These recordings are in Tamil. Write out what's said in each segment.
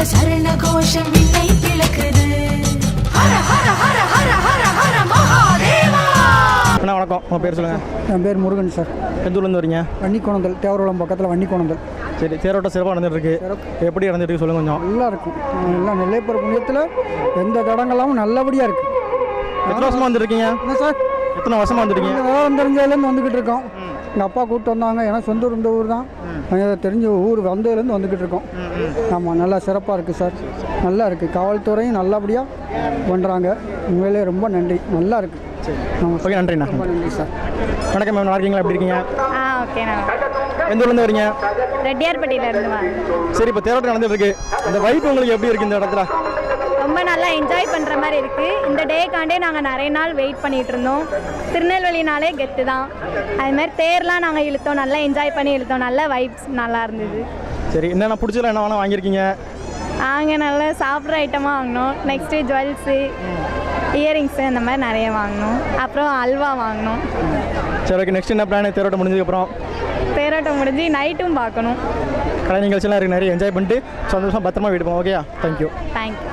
தேவ சரண கோஷம் விண்ணை பிளக்குது. ஹர ஹர ஹர ஹர ஹர ஹர மகாதேவா! அண்ணா வணக்கம். உங்கள் பேர் சொல்லுங்கள் என் பேர் முருகன் சார். எந்த ஊர்லேருந்து வரீங்க? வன்னிக்கோணந்தல் தேவரகுளம் பக்கத்தில் வன்னிக்கோணந்தல். சரி தேரோட்டம் சிறப்பாக நடந்துட்டு இருக்கு எப்படி நடந்துட்டு இருக்கு சொல்லுங்க கொஞ்சம். நல்லா இருக்கும். எல்லாம் நெல்லைப்புற புண்ணியத்தில் எந்த தடங்களாவும் நல்லபடியாக இருக்கு. எத்தனை வருஷமா வந்துருக்கீங்க என்ன சார்? எத்தனை வருஷமா வந்துருக்கீங்க விவரம் தெரிஞ்சதுலேருந்து வந்துக்கிட்டு இருக்கோம். எங்கள் அப்பா கூப்பிட்டு வந்தாங்க. ஏன்னா சொந்த ஊர் இந்த ஊர் தான். எனக்கு தெரிஞ்ச ஊர் வந்ததுலேருந்து வந்துக்கிட்டு இருக்கோம். ஆமாம் நல்லா சிறப்பாக இருக்குது சார். நல்லா இருக்குது காவல்துறையும் நல்லபடியாக பண்ணுறாங்க உண்மையிலே ரொம்ப நன்றி. நல்லா இருக்குது ஆமாம் ஓகே நன்றிண்ணா. ரொம்ப நன்றி சார். வணக்கம் மேம். நல்லா இருக்கீங்களா? எப்படி இருக்கீங்க? ஆ எந்த ஊர்லேருந்து வரீங்க? ரெட்டியார்பட்டியில இருந்து வாங்க சரி இப்போ தேரோட்டம் நடந்துட்டு இருக்கு. அந்த வைப் உங்களுக்கு எப்படி இருக்கு இந்த இடத்துல? ரொம்ப நல்லா என்ஜாய் பண்ணுற மாதிரி இருக்குது இந்த டேக்காண்டே நாங்கள் நிறைய நாள் வெயிட் பண்ணிட்டு இருந்தோம். திருநெல்வேலினாலே கெத்து தான். அது மாதிரி தேர்லாம் நாங்கள் இழுத்தோம். நல்லா என்ஜாய் பண்ணி இழுத்தோம். நல்ல வைப்ஸ் நல்லா இருந்தது. சரி என்னென்ன பிடிச்சதுல என்ன வாங்கியிருக்கீங்க? நாங்கள் நல்லா சாப்பிட்ற ஐட்டமாக வாங்கினோம். நெக்ஸ்ட்டு ஜுவல்ஸு இயரிங்ஸு அந்த மாதிரி நிறைய வாங்கினோம். அப்புறம் அல்வா வாங்கினோம். சரி ஓகே நெக்ஸ்ட் என்ன பிளான் தேரோட்டம் முடிஞ்சதுக்கப்புறம் தேரோட்டம் முடிஞ்சு நைட்டும் பார்க்கணும். கலை நிகழ்ச்சியெல்லாம் இருக்கு. நிறைய என்ஜாய் பண்ணிட்டு சந்தோஷமா பத்திரமா வீடு போவோம். ஓகேயா தேங்க்யூ தேங்க்யூ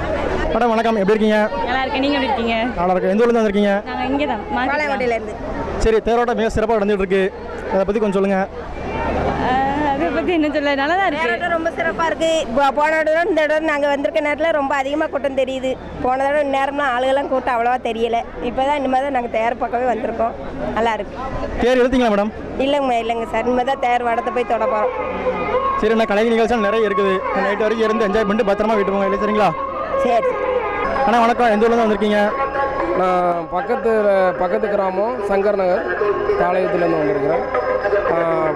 மேடம் வணக்கம். எப்படி இருக்கீங்க? நல்லா இருக்கேன். நீங்கள் எப்படி இருக்கீங்க? நல்லா இருக்கு எந்த ஊர்லேருந்து வந்திருக்கீங்க? நாங்கள் இங்கே தான். மாலைக்கோட்டையிலேருந்து சரி தேரோட்டம் மிக சிறப்பாக நடந்துட்டு இருக்கு அதை பற்றி கொஞ்சம் சொல்லுங்கள் அதை பற்றி என்ன சொல்ல நல்லா தான் இருக்குது நேரம் ரொம்ப சிறப்பாக இருக்குது போன தடவை இந்த தடவை நாங்கள் வந்திருக்க நேரத்தில் ரொம்ப அதிகமாக கூட்டம் தெரியுது. போன தடவை நேரம்லாம் ஆளுகெல்லாம் கூட்டம் அவ்வளோவா தெரியல. இப்போ தான் இனிமேல் தான் நாங்கள் தேர் பக்கமே வந்திருக்கோம். நல்லா இருக்கு. தேர் எழுத்தீங்களா மேடம்? இல்லைங்கம்மா இல்லைங்க சார். இனிமேல் தான் தேர் வடத்தை போய் தொட போகிறோம் சரி என்ன கலை நிகழ்ச்சியாக நிறைய இருக்குது. நைட் வரைக்கும் இருந்து என்ஜாய் பண்ணிட்டு பத்திரமா வீட்டு போங்க. இல்லை சரிங்களா? சரி. அண்ணா வணக்கம். எந்த ஊர்லேருந்து வந்திருக்கீங்க? நான் பக்கத்து பக்கத்து கிராமம் சங்கர் நகர் பாளையத்துலேருந்து வந்திருக்கிறேன்.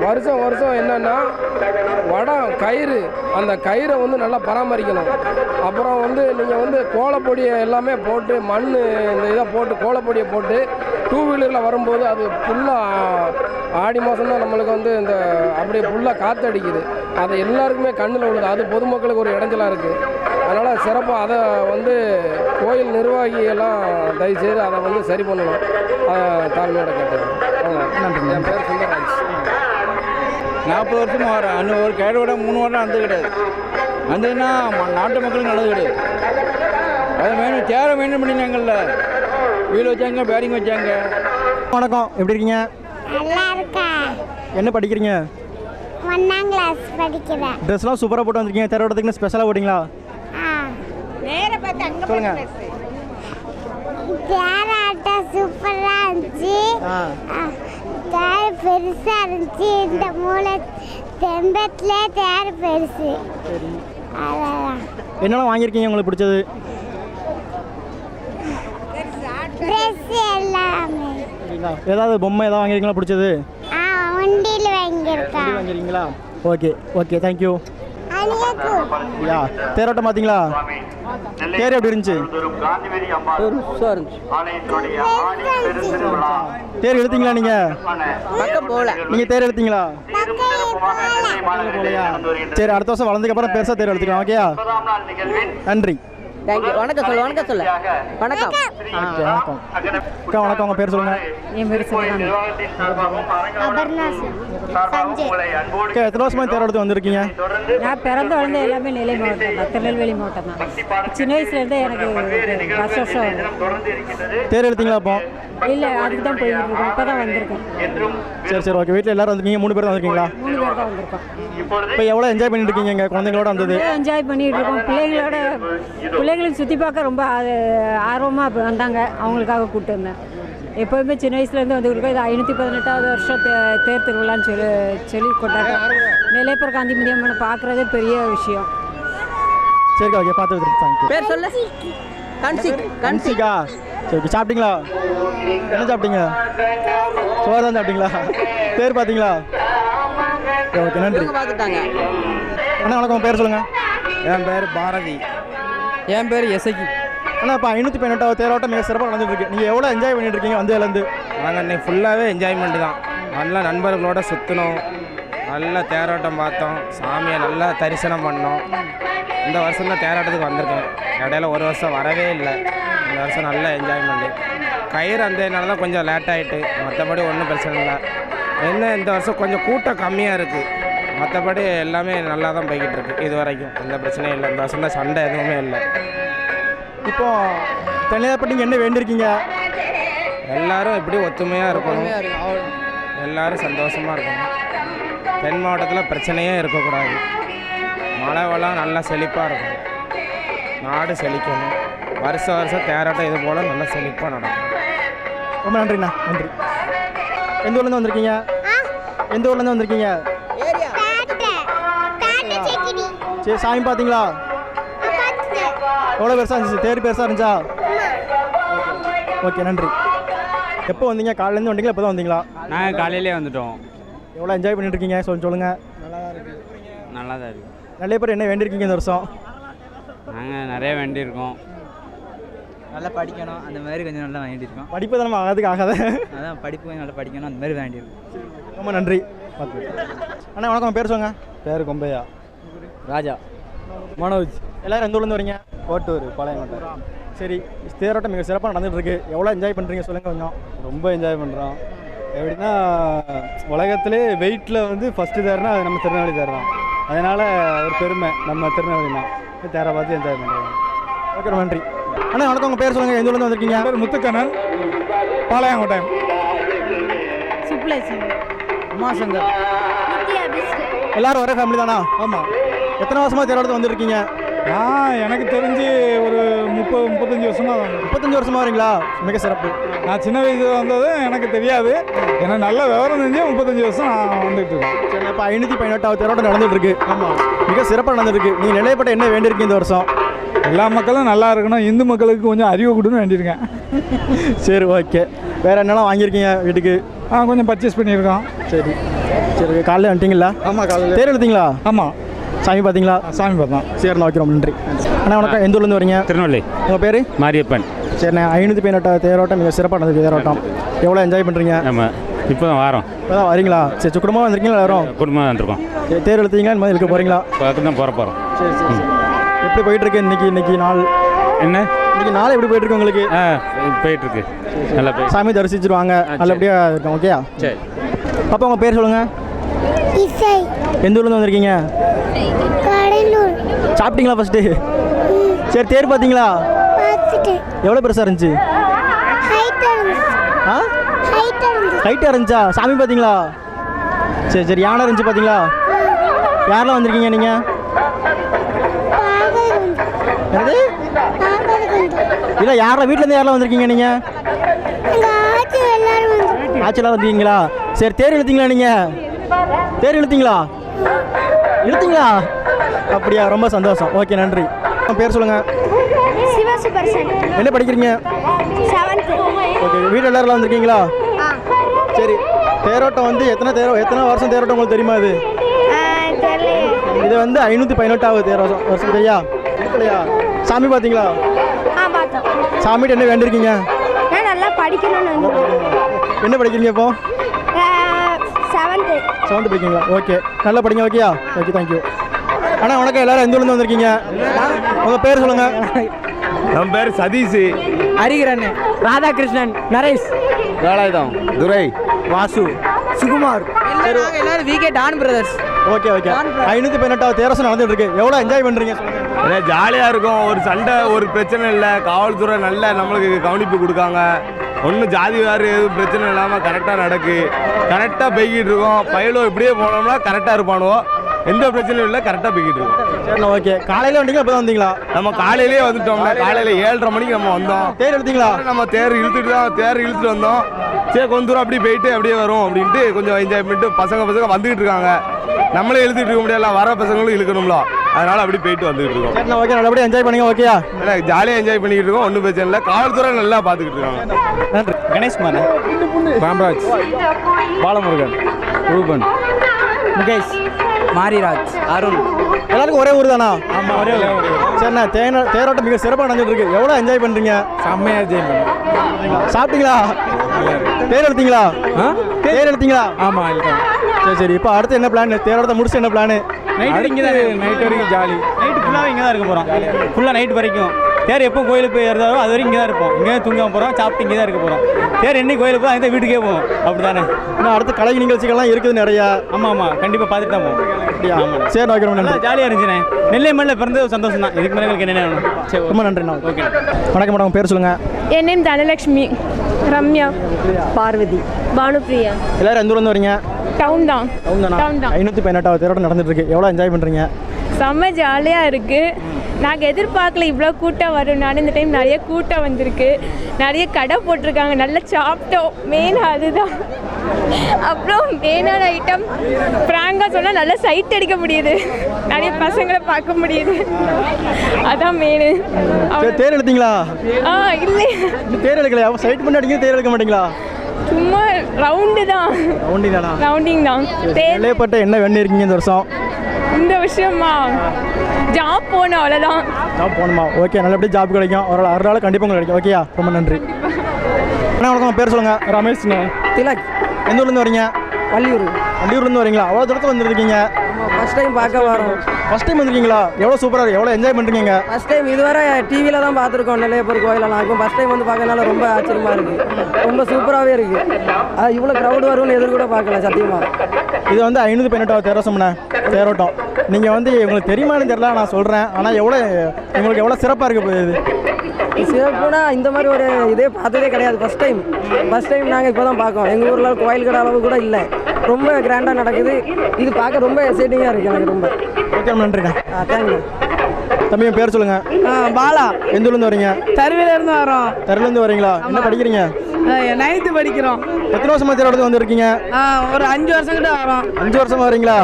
வருஷம் வருஷம் என்னென்னா வடம் கயிறு அந்த கயிறை வந்து நல்லா பராமரிக்கணும். அப்புறம் வந்து நீங்கள் வந்து கோலப்பொடியை எல்லாமே போட்டு மண் இந்த இதை போட்டு கோலப்பொடியை போட்டு டூ வீலரில் வரும்போது அது ஃபுல்லாக ஆடி மாதம் தான் நம்மளுக்கு வந்து இந்த அப்படியே ஃபுல்லாக காற்றடிக்குது அதை எல்லாருக்குமே கண்ணில் விழுது அது பொதுமக்களுக்கு ஒரு இடைஞ்சலாக இருக்குது அதனால் சிறப்பாக அதை வந்து கோயில் நிர்வாகியெல்லாம் தயவுசெய்து அதை வந்து சரி பண்ணணும். அதை தாழ்மையோட கேட்டது நன்றி என் பேர் சுந்தரராஜ். நாற்பது வருஷமாக வரேன் இன்னும் ஒரு கேடு விட மூணு வருடம் வந்து கிடையாது. வந்ததுன்னா ம- நாட்டு மக்களுக்கு நல்லது கிடையாது. அதை மெயின் தேரை மெயின்டைன் பண்ணினாங்கல்ல வீல் வச்சாங்க பேரிங் வச்சாங்க. வணக்கம். எப்படி இருக்கீங்க? என்ன படிக்கிறீங்க? ஒன்னாம் கிளாஸ் படிக்கிறேன். ட்ரெஸ்லாம் சூப்பராக போட்டு வந்திருக்கீங்க. தேரோட்டத்துக்கு ஸ்பெஷலாக போட்டிங்களா? ஆ. சொல்லுங்க. தேராட்டம் சூப்பரா இருந்துச்சு. தேர் பெருசா இருந்துச்சு. இந்த மூளை தெம்பத்துல தேர் பெருசு. என்னெல்லாம் வாங்கியிருக்கீங்க உங்களுக்கு பிடிச்சது? ட்ரெஸ் எல்லாமே. ஏதாவது பொம்மை ஏதாவது வாங்கியிருக்கீங்களா பிடிச்சது? எப்படி வாங்கியிருக்கீங்களா ஓகே ஓகே தேங்க்யூ யா தேரோட்டம் பார்த்தீங்களா? தேர் எப்படி இருந்துச்சு? தேர் எடுத்தீங்களா நீங்கள் பக்கம் போகல நீங்கள் தேர் எடுத்தீங்களா? சரி அடுத்த வருஷம் வளர்ந்ததுக்கு அப்புறம் பெருசாக தேர் எடுத்துக்கலாம். ஓகேயா நன்றி. தேங்க்யூ வணக்கம் சொல்லு வணக்கம் சொல்லு. வணக்கம். வணக்கம். அக்கா வணக்கம். உங்கள் பேர் சொல்லுங்கள் என் பேர் அக்கா எத்தனை வருஷமா தேர் எடுத்து வந்திருக்கீங்க? நான் பிறந்து வளர்ந்த எல்லாமே நெல்லை மாவட்டம் தான். திருநெல்வேலி மாவட்டம் தான். சின்ன வயசுலேருந்தே எனக்கு ஒரு வருஷம் தேர் எடுத்தீங்களா அப்போ? இல்லை அதுக்கு தான் போயிட்டு இருக்கோம். இப்போ தான் வந்திருக்கோம் சரி சரி ஓகே. வீட்டில் எல்லாரும் வந்திருக்கீங்க? மூணு பேர் தான் வந்திருக்கீங்களா? மூணு பேர் தான் வந்திருக்கோம். இப்போ எவ்வளோ என்ஜாய் பண்ணிட்டு இருக்கீங்க எங்கள் குழந்தைங்களோட வந்தது? என்ஜாய் பண்ணிட்டு இருக்கோம். பிள்ளைங்களோட பிள்ளைங்களுக்கு சுற்றி பார்க்க ரொம்ப ஆர்வமாக வந்தாங்க. அவங்களுக்காக கூப்பிட்டு வந்தேன். எப்போதுமே சின்ன வயசுலேருந்து வந்துருக்கோம் இது ஐநூற்றி பதினெட்டாவது வருஷம் தே- தேர் திருவிழான்னு சொல்லி சொல்லி கொண்டாடுறோம். நிலையப்பர் காந்தி மீடியம்னு பார்க்குறதே பெரிய விஷயம். சரி ஓகே பார்த்து பேர் சொல்லு. கன்சிக் கன்சிகா சரி சாப்பிட்டீங்களா? என்ன சாப்பிட்டீங்க? சோறு தான் சாப்பிட்டீங்களா? பேர் பார்த்தீங்களா? ஓகே ஓகே நன்றி. பார்த்துட்டாங்க. அண்ணா வணக்கம் பேர் சொல்லுங்கள் என் பேர் பாரதி. என் பேர் எசகி அண்ணா இப்போ ஐநூற்றி பதினெட்டாவது தேரோட்டம் மிக சிறப்பாக நடந்துட்டு இருக்கு நீங்கள் எவ்வளோ என்ஜாய் பண்ணிட்டு இருக்கீங்க வந்ததுலேருந்து? நாங்கள் இன்னைக்கு ஃபுல்லாகவே என்ஜாய்மெண்ட் தான். நல்லா நண்பர்களோட சுற்றினோம் நல்லா தேரோட்டம் பார்த்தோம். சாமியை நல்லா தரிசனம் பண்ணோம். இந்த வருஷம் தான் தேரோட்டத்துக்கு வந்திருக்கேன். இடையில ஒரு வருஷம் வரவே இல்லை. இந்த வருஷம் நல்ல என்ஜாய்மெண்ட்டு கயிறு அந்தனால தான் கொஞ்சம் லேட் ஆகிட்டு மற்றபடி ஒன்றும் பிரச்சனை இல்லை. என்ன இந்த வருஷம் கொஞ்சம் கூட்டம் கம்மியாக இருக்குது மற்றபடி எல்லாமே நல்லா தான் போய்கிட்டு இருக்கு இது வரைக்கும் எந்த பிரச்சனையும் இல்லை. இந்த வருஷம் சண்டை எதுவுமே இல்லை. இப்போ தனியார் நீங்கள் என்ன வேண்டியிருக்கீங்க? எல்லாரும் இப்படி ஒத்துமையாக இருக்கணும். எல்லாரும் சந்தோஷமாக இருக்கணும். தென் மாவட்டத்தில் பிரச்சனையே இருக்கக்கூடாது. மழை வளம் நல்லா செழிப்பாக இருக்கும். நாடு செழிக்கணும். வருஷம் வருஷம் தேரோட்டம் இது போல் நல்லா செழிப்பாக நடக்கும். ரொம்ப நன்றிண்ணா. நன்றி. எந்த ஊர்லேருந்து வந்திருக்கீங்க? எந்த ஊர்லேருந்து வந்திருக்கீங்க? சரி சாமி பார்த்தீங்களா? எவ்வளோ பெருசாக இருந்துச்சு? தேர் பெருசாக இருந்துச்சா? ஓகே நன்றி. எப்போ வந்தீங்க? காலையிலேருந்து வந்தீங்களா? எப்போ தான் வந்தீங்களா? நாங்கள் காலையிலே வந்துட்டோம். எவ்வளோ என்ஜாய் பண்ணிட்டு இருக்கீங்க? சொல்லி சொல்லுங்கள் நல்லா தான் இருக்கு. நிறைய பேர் என்ன வேண்டியிருக்கீங்க இந்த வருஷம்? நாங்கள் நிறைய வேண்டியிருக்கோம். நல்லா படிக்கணும். அந்த மாதிரி கொஞ்சம் நல்லா வேண்டியிருக்கோம் படிப்பு தான் நம்ம ஆகாதுக்கு ஆகாத. அதான் படிப்பு கொஞ்சம் நல்லா படிக்கணும். அந்த மாதிரி வேண்டியிருக்கோம் ரொம்ப நன்றி. பார்த்து. அண்ணா வணக்கம். பேர் சொல்லுங்க. பேர் கொம்பையா. ராஜா. மனோஜ். எல்லாரும் எந்த ஊர்லேருந்து வரீங்க? கோட்டூர் பாளையங்கோட்டை. சரி தேரோட்டம் மிக சிறப்பாக நடந்துட்டு இருக்கு. எவ்வளோ என்ஜாய் பண்ணுறீங்க சொல்லுங்க கொஞ்சம். ரொம்ப என்ஜாய் பண்ணுறோம் எப்படின்னா உலகத்திலே வெயிட்டில் வந்து ஃபஸ்ட்டு தேர்னா அது நம்ம திருநெல்வேலி தேர் தான். அதனால் ஒரு பெருமை நம்ம திருநெல்வேலி தான். தேரை பார்த்து என்ஜாய் பண்ணுறோம் ஓகே நன்றி. அண்ணா வணக்கம் உங்கள் பேர் சொல்லுங்கள் எந்த ஊர்லேருந்து வந்திருக்கீங்க? பேர் முத்துக்கண்ணன். பாளையங்கோட்டை. சுப்லேசி உமாசங்கர். எல்லாரும் ஒரே ஃபேமிலி தானா? ஆமாம் எத்தனை வருஷமாக தேரோட்டத்தை வந்திருக்கீங்க? நான் எனக்கு தெரிஞ்சு ஒரு முப்பது முப்பத்தஞ்சு வருஷமாக முப்பத்தஞ்சு வருஷமா வரீங்களா? மிக சிறப்பு. நான் சின்ன வயசில் வந்தது எனக்கு தெரியாது. எனக்கு நல்ல விவரம் தெரிஞ்சு முப்பத்தஞ்சு வருஷம் நான் வந்துட்டு இருக்கேன். இப்போ ஐநூற்றி பதினெட்டாவது தேரோட்டம் நடந்துட்டு இருக்கு ஆமாம் மிக சிறப்பாக நடந்துட்டு இருக்கு நீங்கள் நிலைப்பட்ட என்ன வேண்டியிருக்கு இந்த வருஷம்? எல்லா மக்களும் நல்லா இருக்கணும். இந்து மக்களுக்கு கொஞ்சம் அறிவு கொடுன்னு வேண்டியிருக்கேன். சரி ஓகே வேற என்னெல்லாம் வாங்கியிருக்கீங்க வீட்டுக்கு? ஆ கொஞ்சம் பர்ச்சேஸ் பண்ணியிருக்கோம். சரி. சரி காலையில் வந்துட்டீங்களா? ஆமாம் காலையில். தேர் எடுத்தீங்களா ஆமாம் சாமி பார்த்தீங்களா? சாமி பார்த்தோம். சரிண்ணா வைக்கிறோம் நன்றி. அண்ணா வணக்கம். எந்த ஊர்லேருந்து வரீங்க? திருநெல்வேலி. உங்கள் பேர்? மாரியப்பன். சரிண்ணே ஐநூற்றி பதினெட்டாவது தேரோட்டம் மிக சிறப்பாக நடந்தது தேரோட்டம். எவ்வளோ என்ஜாய் பண்ணுறீங்க நம்ம இப்போ தான் வாரோம். இப்போ தான் வரீங்களா? சரி குடும்பமாக வந்திருக்கீங்களா எல்லாரும்? குடும்பமாக வந்திருக்கோம். தேர் எடுத்தீங்களா இந்த மாதிரி இருக்க போகிறீங்களா பக்கத்து தான் போகிற போகிறோம் சரி சரி. எப்படி போயிட்டு இருக்கு இன்னைக்கு இன்னைக்கு நாள்? என்ன? இன்னைக்கு நாள் எப்படி போயிட்டு இருக்கு உங்களுக்கு? ஆ போயிட்டுருக்கு. நல்லா சாமி தரிசிச்சிருவாங்க. நல்லபடியாக இருக்கும் ஓகேயா சரி. பாப்பா உங்கள் பேர் சொல்லுங்கள் இசை. எந்த ஊர்லேருந்து வந்திருக்கீங்க? சாப்பிட்டீங்களா ஃபஸ்ட்டு சரி தேர் பார்த்தீங்களா? எவ்வளோ பெருசாக இருந்துச்சு? ஆ ஹைட்டாக இருந்துச்சா. சாமி பார்த்தீங்களா? சரி சரி யானை இருந்துச்சு பார்த்தீங்களா? யாரெல்லாம் வந்திருக்கீங்க நீங்கள் என்னது? இல்லை யாரெல்லாம் வீட்டிலேருந்து யாரெல்லாம் வந்திருக்கீங்க நீங்கள் ஆச்சி எல்லாரும் வந்து. ஆச்சலாம் வந்தீங்களா சரி தேர் இழுத்தீங்களா நீங்கள் தேர் இழுத்தீங்களா? இழுத்தீங்களா? அப்படியா ரொம்ப சந்தோஷம். ஓகே நன்றி. பேர் சொல்லுங்கள் என்ன படிக்கிறீங்க? ஓகே வீட்டில் எல்லாரும் வந்திருக்கீங்களா? சரி தேரோட்டம் வந்து எத்தனை தேரோ எத்தனை வருஷம் தேரோட்டம் உங்களுக்கு தெரியுமா இது இது வந்து ஐநூற்றி பதினெட்டாவது தேரோட்டம் வருஷம் தெரியா? இருக்கலையா சாமி பார்த்தீங்களா? சாமிகிட்ட என்ன வேண்டியிருக்கீங்க? நல்லா படிக்கணும்னு என்ன படிக்கிறீங்க இப்போ? செவன்த்து செவன்த் படிக்கிறீங்களா ஓகே நல்லா படிங்க ஓகேயா ஓகே தேங்க்யூ அண்ணா வணக்கம். எல்லாரும் எந்த ஊர்லேருந்து வந்திருக்கீங்க? உங்கள் பேர் சொல்லுங்கள் நம்ம பேர் சதீஷ். ஹரிகரன் ராதாகிருஷ்ணன் நரேஷ். வேலாயுதம் துரை. வாசு. சுகுமார். எல்லாரும் எல்லாரும் VK Don Brothers okay okay ஐநூற்றி பதினெட்டாவது தேரசம் நடந்துட்டு இருக்கு எவ்வளோ என்ஜாய் பண்ணுறீங்க சொல்லுங்க ஜாலியாக இருக்கும். ஒரு சண்டை ஒரு பிரச்சனை இல்லை. காவல்துறை நல்ல நம்மளுக்கு கவனிப்பு கொடுக்காங்க. ஒன்றும் ஜாதி வேறு எதுவும் பிரச்சனை இல்லாமல் கரெக்டாக நடக்கு. கரெக்டாக போய்கிட்டு இருக்கோம். பயிலும் இப்படியே போனோம்னா கரெக்டாக இருப்பானுவோ. எந்த பிரச்சனையும் இல்லை கரெக்டாக போய்கிட்டு இருக்கோம். ஓகே காலையில் வந்தீங்களா இப்போ வந்தீங்களா? நம்ம காலையிலேயே வந்துட்டோம்னா காலையில் ஏழரை மணிக்கு நம்ம வந்தோம். தேர் எடுத்தீங்களா நம்ம தேர் இழுத்துட்டு தான் தேர் இழுத்துட்டு வந்தோம். சரி கொஞ்ச தூரம் அப்படியே போயிட்டு அப்படியே வரும் அப்படின்ட்டு கொஞ்சம் என்ஜாய் பண்ணிட்டு பசங்க பசங்க வந்துகிட்டு இருக்காங்க. நம்மளே இழுத்துட்டு இருக்க முடியல வர பசங்களும் இழுக்கணும்ல. அதனால அப்படியே போயிட்டு வந்துகிட்டு இருக்கோம். ஓகே நல்லபடியாக என்ஜாய் பண்ணுங்க ஓகேயா ஏன்னா ஜாலியாக என்ஜாய் பண்ணிக்கிட்டு இருக்கோம் ஒன்றும் பிரச்சனை இல்லை. காவல்துறை நல்லா பார்த்துக்கிட்டு இருக்காங்க நன்றி. கணேஷ்குமார் ராம்ராஜ். பாலமுருகன். ரூபன். முகேஷ். மாரிராஜ். அருண். எல்லாருக்கும் ஒரே ஊர் தானா? ஆமாம் ஒரே ஊர். சரிண்ணா தேன தேரோட்டம் மிக சிறப்பாக நடந்துட்டு இருக்கு. எவ்வளோ என்ஜாய் பண்ணுறீங்க செம்மையாக ஜெயம் சாப்பிட்டீங்களா? தேர் எடுத்தீங்களா? தேர் எடுத்தீங்களா? ஆமாம் சரி சரி. இப்போ அடுத்து என்ன பிளான் தேரோட்டத்தை முடிச்சு என்ன பிளான் நைட் இங்கே தான் நைட் வரைக்கும் ஜாலி நைட்டு ஃபுல்லாக இங்கே தான் இருக்க போகிறோம் ஃபுல்லாக நைட் வரைக்கும். தேர் எப்போ கோயிலுக்கு போய் ஏறுதாரோ அது வரைக்கும் இங்கே தான் இருப்போம். இங்கே தான் தூங்க போகிறோம் சாப்பிட்டு இங்கே தான் இருக்க போகிறோம் தேர் என்னைக்கு கோயிலுக்கு போய் அங்கே வீட்டுக்கே போவோம். அப்படி தானே இன்னும் அடுத்து கலை நிகழ்ச்சிகள்லாம் இருக்குது நிறையா. ஆமாம் ஆமாம் கண்டிப்பாக பார்த்துட்டு தான் போவோம். அப்படியா? ஆமாம் சரி வைக்கிறோம் நல்லா நன்றி ஜாலியாக இருந்துச்சுண்ணே. நெல்லை மண்ணில் பிறந்தது ஒரு சந்தோஷம் தான். இதுக்கு மேலே எங்களுக்கு என்ன வேணும்? சரி ரொம்ப நன்றிண்ணா ஓகே வணக்கம் மேடம். பேர் சொல்லுங்கள் என் நேம் தனலட்சுமி. ரம்யா. பார்வதி. பானுப்ரியா எல்லாரும் எந்த ஊர்லேருந்து வரீங்க? டவுன் தான். டவுன் தானா? Town தான். ஐநூற்றி பதினெட்டாவது தேரோட்டம் நடந்துட்டு இருக்கு எவ்வளோ என்ஜாய் பண்ணுறீங்க செம்ம ஜாலியாக இருக்குது நாங்கள் எதிர்பார்க்கல இவ்வளோ கூட்டம் வரும் நான் இந்த டைம் நிறைய கூட்டம் வந்திருக்கு. நிறைய கடை போட்டிருக்காங்க. நல்லா சாப்பிட்டோம். மெயின் அதுதான். அப்புறம் மெயினான ஐட்டம் ஃப்ராங்காக சொன்னால் நல்லா சைட் அடிக்க முடியுது. நிறைய பசங்களை பார்க்க முடியுது. அதான் மெயின் தேர் எடுத்தீங்களா ஆ இல்லை தேர் எடுக்கலையா? சைட் பண்ணி அடிங்க தேர் எடுக்க மாட்டீங்களா? சும்மா ரவுண்டு தான். ஒண்டி தானா? ரவுண்டிங் தான். தேர் நிலைப்பட்ட என்ன வெண்ணி இருக்கீங்க இந்த வருஷம்? இந்த விஷயமா ஜாப் போனோம் அவ்வளோதான் ஜாப் போகணுமா? ஓகே நல்லபடியாக ஜாப் கிடைக்கும். ஒரு ஒரு நாள் கண்டிப்பாக உங்களுக்கு கிடைக்கும். ஓகேயா ரொம்ப நன்றி. அண்ணா வணக்கம். பேர் சொல்லுங்கள் ரமேஷ்ண்ணா திலக். எந்த ஊர்லேருந்து வரீங்க? வள்ளியூர். வண்டியூர்லேருந்து வரீங்களா? அவ்வளோ தூரத்தில் வந்துருக்கீங்க. ஃபஸ்ட் டைம் பார்க்க வரோம். ஃபஸ்ட் டைம் வந்திருக்கீங்களா? எவ்வளோ சூப்பராக இருக்கு. எவ்வளோ என்ஜாய் பண்ணுறீங்க ஃபஸ்ட் டைம் இதுவரை டிவியில் தான் பார்த்துருக்கோம். நெல்லையப்பர் கோயிலெல்லாம் இருக்கும். ஃபஸ்ட் டைம் வந்து பார்க்கறதுனால ரொம்ப ஆச்சரியமாக இருக்குது ரொம்ப சூப்பராகவே இருக்குது அது இவ்வளோ க்ரௌட் வரும்னு எதிர் கூட பார்க்கல சத்தியமாக இது வந்து ஐநூற்றி பதினெட்டாவது தேரோசம்ண்ணே தேரோட்டம். நீங்கள் வந்து உங்களுக்கு தெரியுமான்னு தெரியல நான் சொல்கிறேன் ஆனால் எவ்வளோ உங்களுக்கு எவ்வளோ சிறப்பாக இருக்க போகுது இது. சிறப்புனா இந்த மாதிரி ஒரு இதே பார்த்ததே கிடையாது. ஃபஸ்ட் டைம் ஃபஸ்ட் டைம் நாங்கள் இப்போ தான் பார்க்கோம் எங்கள் ஊரில் கோயில் கடை அளவு கூட இல்லை. ரொம்ப கிராண்டாக நடக்குது. இது பார்க்க ரொம்ப எக்ஸைட்டிங்காக இருக்குது எனக்கு ரொம்ப. ஓகே நன்றிண்ணே. ஆ தேங்க்யூ. தம்பி பேர் சொல்லுங்கள் பாலா. எந்த ஊர்லேருந்து வரீங்க? தருவிலேருந்து வரோம். தெருலேருந்து வரீங்களா? என்ன படிக்கிறீங்க? நைன்த்து படிக்கிறோம். எத்தனை வருஷமா தேரோட்டத்துக்கு வந்திருக்கீங்க? ஒரு அஞ்சு வருஷம் கிட்ட வரோம். அஞ்சு வருஷமா வரீங்களா?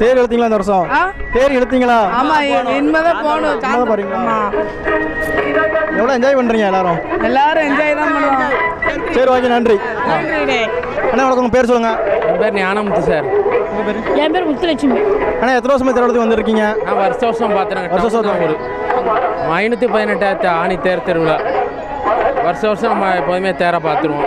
தேர் எடுத்தீங்களா இந்த வருஷம்? தேர் எடுத்தீங்களா? ஆமாம் இனிமேதான் போகணும். சும்மா பாருங்களா எவ்வளோ என்ஜாய் பண்ணுறீங்க எல்லாரும்? எல்லாரும் என்ஜாய் தான் பண்ணுவோம். சரி ஓகே நன்றி. அண்ணா வணக்கம் உங்க பேர் சொல்லுங்க. என் பேர் ஞானமுத்து சார். என் பேர் முத்துலட்சுமி. அண்ணா எத்தனை வருஷமா தேரோட்டத்துக்கு வந்திருக்கீங்க? நான் வருஷ வருஷம் பார்த்துறேன் வருஷ வருஷம் ஒரு ஐநூற்றி பதினெட்டாயிரத்து ஆணி தேர் திருவிழா. வருஷ வருஷம் நம்ம எப்போதுமே தேரை பார்த்துருவோம்.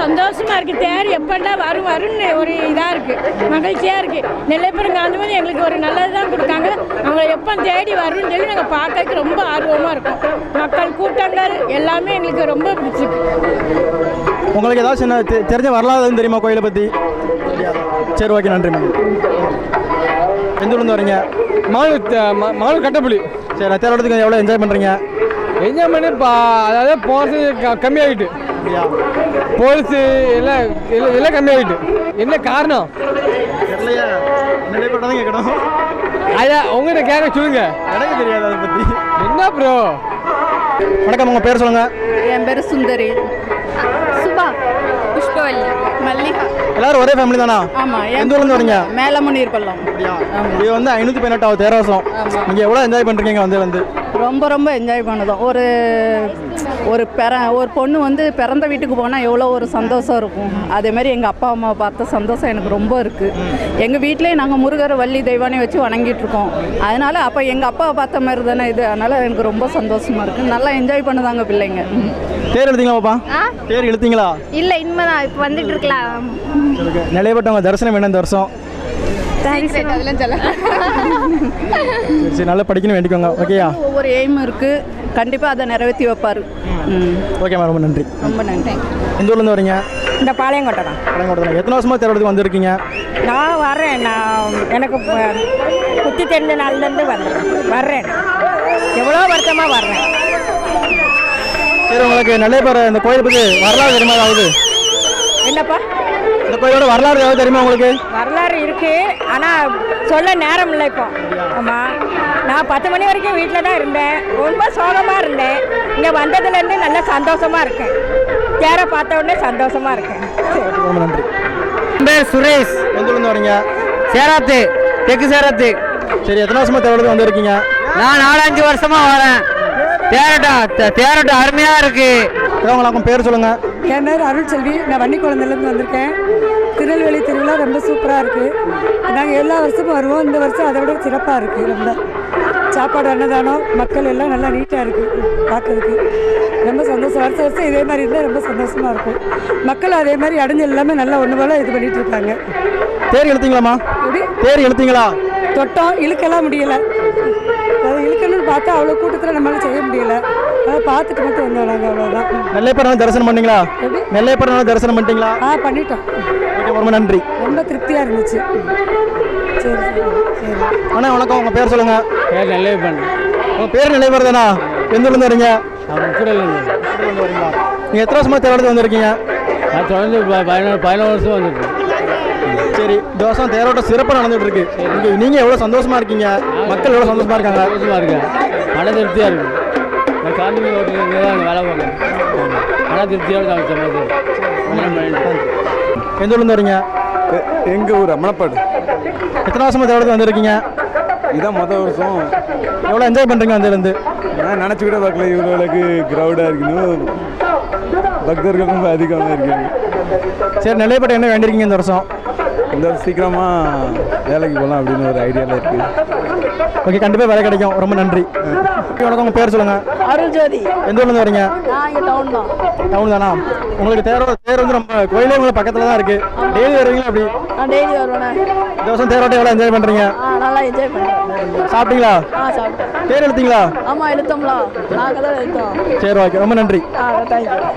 சந்தோஷமா இருக்கு. தேர் எப்படா வரும் வரும்னு ஒரு இதா இருக்கு. மகிழ்ச்சியா இருக்கு. நெல்லைப்புறம் காந்தும்போது எங்களுக்கு ஒரு நல்லது தான் கொடுக்காங்க அவங்க எப்போ தேடி வரும்னு சொல்லி நாங்கள் பார்க்கறதுக்கு ரொம்ப ஆர்வமா இருக்கும். மக்கள் கூட்டங்கள் எல்லாமே எங்களுக்கு ரொம்ப பிடிச்சிருக்கு. உங்களுக்கு ஏதாச்சும் என்ன தெரிஞ்ச வரலாறு தெரியுமா கோயிலை பற்றி சரி ஓகே நன்றி மேம் எந்த ஊர்லேருந்து வரீங்க? மாலு மாலு கட்டப்புலி சரி தேரோட்டத்துக்கு எவ்வளோ என்ஜாய் பண்ணுறீங்க என்ஜாய் பண்ணி பா அதாவது போகிறது கம்மியாகிட்டு அப்படியா? போலீஸு எல்லாம் எல்லாம் எல்லாம் கம்மியாகிட்டு என்ன காரணம்? கேட்கணும் அதான் உங்கள்கிட்ட கேட்க சொல்லுங்க. எனக்கு தெரியாது அதை பற்றி என்ன ப்ரோ வணக்கம் உங்கள் பேர் சொல்லுங்கள் என் பேர் சுந்தரி. சுபா புஷ்பவல்லி மல்லிகா. எல்லாரும் ஒரே ஃபேமிலி தானா? ஆமாம் எந்த ஊர்லேருந்து வரீங்க? மேலமுனீர் பள்ளம் அப்படியா? இது வந்து ஐநூற்றி பதினெட்டாவது தேரோசம். நீங்கள் எவ்வளோ என்ஜாய் பண்ணுறீங்க வந்து வந்து? ரொம்ப ரொம்ப என்ஜாய் பண்ணதும். ஒரு ஒரு பிற ஒரு பொண்ணு வந்து பிறந்த வீட்டுக்கு போனால் எவ்வளோ ஒரு சந்தோஷம் இருக்கும். அதே மாதிரி எங்கள் அப்பா அம்மாவை பார்த்த சந்தோஷம் எனக்கு ரொம்ப இருக்குது எங்கள் வீட்டிலேயே நாங்கள் முருகர் வள்ளி தெய்வானை வச்சு வணங்கிட்டு இருக்கோம். அதனால் அப்போ எங்கள் அப்பாவை பார்த்த மாதிரி தானே இது. அதனால் எனக்கு ரொம்ப சந்தோஷமாக இருக்குது நல்லா என்ஜாய் பண்ணுதாங்க பிள்ளைங்க. ம். தேர் எடுத்தீங்களா பாப்பா தேர் இழுத்தீங்களா இல்லை இனிமேதான். இப்போ வந்துட்டு இருக்கலாம். நிலைப்பட்டவங்க தரிசனம் என்ன இந்த வருஷம் அதெல்லாம் சொல்ல சரி சரி நல்லா படிக்கணும் வேண்டிக்கோங்க ஓகேயா ஒவ்வொரு எய்ம் இருக்குது கண்டிப்பாக அதை நிறைவேற்றி வைப்பார். ம். ஓகே மேம் ரொம்ப நன்றி. ரொம்ப நன்றி. எந்த ஊர்லேருந்து வரீங்க? இந்த பாளையங்கோட்டை தான். பழங்கோட்டத்தில் எத்தனை வருஷமா தேரோட்டத்துக்கு வந்திருக்கீங்க? நான் வர்றேன். நான் எனக்கு புத்தி தெரிஞ்ச நாள்லேருந்து வர்றேன். வர்றேன். எவ்வளோ வருஷமாக வர்றேன். சரி உங்களுக்கு நிலைப்பற இந்த கோயில் பற்றி வரலாறு தெரியுமா ஏதாவது? என்னப்பா? இந்த கோயிலோட வரலாறு ஏதாவது தெரியுமா உங்களுக்கு? வரலாறு இருக்கு. ஆனால் சொல்ல நேரம் இல்லை இப்போ. ஆமாம் நான் பத்து மணி வரைக்கும் வீட்டில் தான் இருந்தேன். ரொம்ப சோகமாக இருந்தேன். இங்கே வந்ததுலேருந்து நல்ல சந்தோஷமாக இருக்கேன் தேரை பார்த்த உடனே சந்தோஷமாக இருக்கேன் ரொம்ப நன்றி பேர் சுரேஷ். ஊர்லேருந்து வரீங்க? சேராத்து தெற்கு சேராத்து. சரி எத்தனை வருஷமா தேரோட்டத்துக்கு வந்திருக்கீங்க? நான் நாலஞ்சு வருஷமா வரேன். தேரட்டம் தேரட்டம் அருமையா இருக்கு. உங்களுக்கு பேர் சொல்லுங்கள் என் பேர் அருள்செல்வி. நான் வன்னி குழந்தைலேருந்து வந்திருக்கேன். திருநெல்வேலி திருவிழா ரொம்ப சூப்பராக இருக்குது நாங்கள் எல்லா வருஷமும் வருவோம். இந்த வருஷம் அதை விட சிறப்பாக இருக்குது ரொம்ப சாப்பாடு அன்னதானம் மக்கள் எல்லாம் நல்லா நீட்டாக இருக்குது பார்க்கறதுக்கு ரொம்ப சந்தோஷம். வருஷம் வருஷம் இதே மாதிரி இருந்தால் ரொம்ப சந்தோஷமாக இருக்கும். மக்கள் அதே மாதிரி அடைஞ்சு எல்லாமே நல்லா ஒன்று போல் இது பண்ணிட்டு இருக்காங்க. தேர் இழுத்தீங்களாம்மா? எப்படி? தேர் இழுத்தீங்களா? தொட்டோம். இழுக்கலாம் முடியலை. அது இழுக்கணும்னு பார்த்தா அவ்வளோ கூட்டத்தில் நம்மளால செய்ய முடியல. பார்த்துட்டு மட்டும் வந்தோம் நாங்கள் அவ்வளோதான் நெல்லைப்பறம் தரிசனம் பண்ணீங்களா? நெல்லைப்பறம் தரிசனம் பண்ணிட்டீங்களா? ஆ பண்ணிட்டோம். ரொம்ப நன்றி. ரொம்ப திருப்தியாக இருந்துச்சு. சரி சரி சரி. அண்ணா வணக்கம். உங்கள் பேர் சொல்லுங்கள் பேர் நெல்லையப்பன் உங்கள் பேர் நிலைவர் தானா எந்த ஊர்லேருந்து வரீங்க? நீங்கள் எத்தனை வருஷமாக தேரோட்டத்துக்கு வந்திருக்கீங்க? நான் தொடர்ந்து பதினோரு பதினோரு வருஷம் வந்துருக்கேன். சரி இந்த வருஷம் தேரோட்டம் சிறப்பாக நடந்துட்டு இருக்கு இங்க நீங்க எவ்வளவு சந்தோஷமா இருக்கீங்க? மக்கள் எவ்வளவு சந்தோஷமா இருக்காங்க? சந்தோஷமாக இருக்கேன். மன திருப்தியாக இருக்குது ஹோட்டலில் இருந்து தான் வேலை பார்க்குறேன் மன திருப்தியோடு தான் சந்தோஷம் எந்த ஊர்ல இருந்து வரீங்க? எங்கள் ஊர் அம்மனப்பாடு எத்தனை வருஷமா தேரோட்டத்துக்கு வந்திருக்கீங்க? இதான் மொதல் வருஷம். எவ்வளவு என்ஜாய் பண்றீங்க வந்ததுலேருந்து? நான் நினச்சி கூட பார்க்கல இவ்வளோ அளவுக்கு க்ரௌடாக இருக்கணும். பக்தர்கள் ரொம்ப அதிகமாக இருக்காங்க. சரி நிலைப்பட்ட என்ன வேண்டியிருக்கீங்க இந்த வருஷம்? இந்த வருஷம் சீக்கிரமாக வேலைக்கு போகலாம் அப்படின்னு ஒரு ஐடியாவில் இருக்குது ஓகே கண்டிப்பா வேலை கிடைக்கும். ரொம்ப நன்றி. வணக்கம். உங்க பேர் சொல்லுங்க. அருள் ஜோதி. எந்த ஊர்ல இருந்து வரீங்க? டவுன் தான். டவுன் தானா? உங்களுக்கு தேரோட தேர் வந்து ரொம்ப கோயிலே உங்களுக்கு பக்கத்துல தான் இருக்கு. டெய்லி வருவீங்களா அப்படி நான் டெய்லி வருவேனே இந்த வருஷம் தேரோட்டம் எவ்வளவு என்ஜாய் பண்றீங்க? ஆ நல்லா என்ஜாய் பண்ணுறேன் சாப்பிட்டீங்களா? ஆ சாப்பிட்டேன். தேர் எடுத்தீங்களா? ஆமாம் எழுத்தோம்லாம் நாங்கள் தான் எழுத்தோம் சரி ஓகே ரொம்ப நன்றி. ஆ தேங்க்யூ